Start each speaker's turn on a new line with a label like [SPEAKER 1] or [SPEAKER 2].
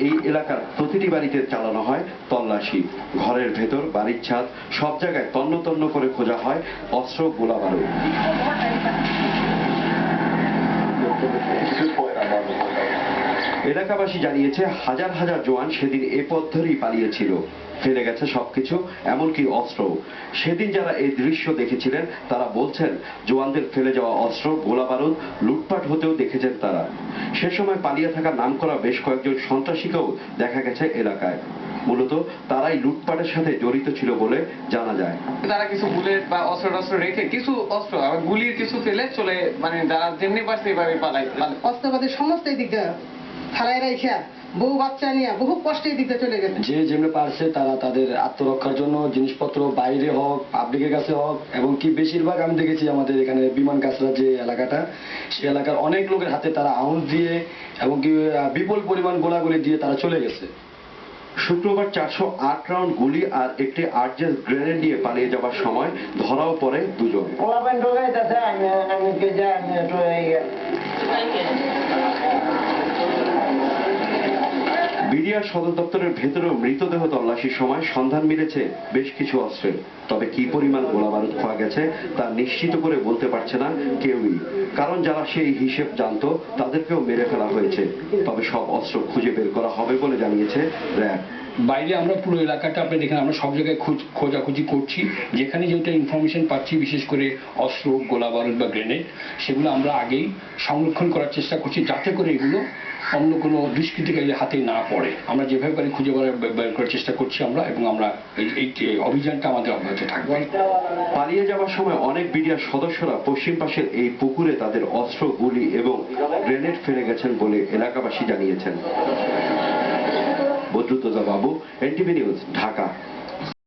[SPEAKER 1] এই এলাকার প্রতিটি বাড়িতে চালানো হয় তল্লাশি। ঘরের ভেতর, বাড়ির ছাদ, সব জায়গায় তন্ন তন্ন করে খোঁজা হয় অস্ত্র গোলা বারুদ এলাকাবাসী জানিয়েছে হাজার হাজার জওয়ান সেদিন এ পথ ধরেই পালিয়েছিল। ফেলে গেছে সবকিছু এমনকি অস্ত্র সেদিন যারা এই দৃশ্য দেখেছিলেন তারা বলছেন জওয়ানদের ফেলে যাওয়া অস্ত্র গোলা বারুদ লুটপাট হতেও দেখেছেন তারা। সে সময় পালিয়ে থাকা নামকরা বেশ কয়েকজন সন্ত্রাসীকেও দেখা গেছে এলাকায়। মূলত তারাই লুটপাটের সাথে জড়িত ছিল বলে জানা যায়।
[SPEAKER 2] তারা কিছু বুলেট বা অস্ত্র টস্ত্র রেখে কিছু অস্ত্র আবার গুলির কিছু ফেলে চলে মানে যারা যেমনি পারছে এভাবে পালাই পালাই।
[SPEAKER 3] অস্ত্রপাতি সমস্ত দিকটা থালায় রাইখা বহু বাচ্চা নিয়ে বহু কষ্টে এই দিকটা চলে গেছে।
[SPEAKER 4] যে যেমনি পারছে তারা তাদের আত্মরক্ষার জন্য জিনিসপত্র বাইরে হোক পাবলিকের কাছে হোক এবং কি বেশিরভাগ আমি দেখেছি আমাদের এখানে বিমান কাছরা যে এলাকাটা সেই এলাকার অনেক লোকের হাতে তারা আউন্স দিয়ে এবং কি বিপুল পরিমাণ গোলাগুলি দিয়ে তারা চলে গেছে।
[SPEAKER 1] শুক্রবার চারশো আট রাউন্ড গুলি আর একটি আর্জেস গ্রেনেড নিয়ে পালিয়ে যাবার সময় ধরাও পড়ে দুজন। বিডিআর সদর দপ্তরের ভেতরেও মৃতদেহ তল্লাশির সময় সন্ধান মিলেছে বেশ কিছু অস্ত্রের। তবে কি পরিমাণ গোলাবারুদ পাওয়া গেছে, তা নিশ্চিত করে বলতে পারছে না কেউই। কারণ যারা সেই হিসেব জানত, তাদেরকেও মেরে ফেলা হয়েছে। তবে সব অস্ত্র খুঁজে বের করা হবে বলে জানিয়েছে র্যাব।
[SPEAKER 5] বাইরে আমরা পুরো এলাকাটা আপনি দেখেন, আমরা সব জায়গায় খোঁজ, খোঁজাখুঁজি করছি। যেখানে যেটা ইনফরমেশন পাচ্ছি, বিশেষ করে অস্ত্র গোলা বারুদ বা গ্রেনেড সেগুলো আমরা আগেই সংরক্ষণ করার চেষ্টা করছি, যাতে করে এগুলো অন্য কোনো দুষ্কৃতিকারীর হাতে না পড়ে। আমরা যেভাবে পারি খুঁজে বের করার চেষ্টা করছি আমরা, এবং আমরা এই অভিযানটা আমাদের অব্যাহত থাকবে।
[SPEAKER 1] পালিয়ে যাওয়ার সময় অনেক বিডিআর সদস্যরা পশ্চিম পাশের এই পুকুরে তাদের অস্ত্র গুলি এবং গ্রেনেড ফেলে গেছেন বলে এলাকাবাসী জানিয়েছেন। বদ্রুতজা বাবু এনটিভি নিউজ ঢাকা।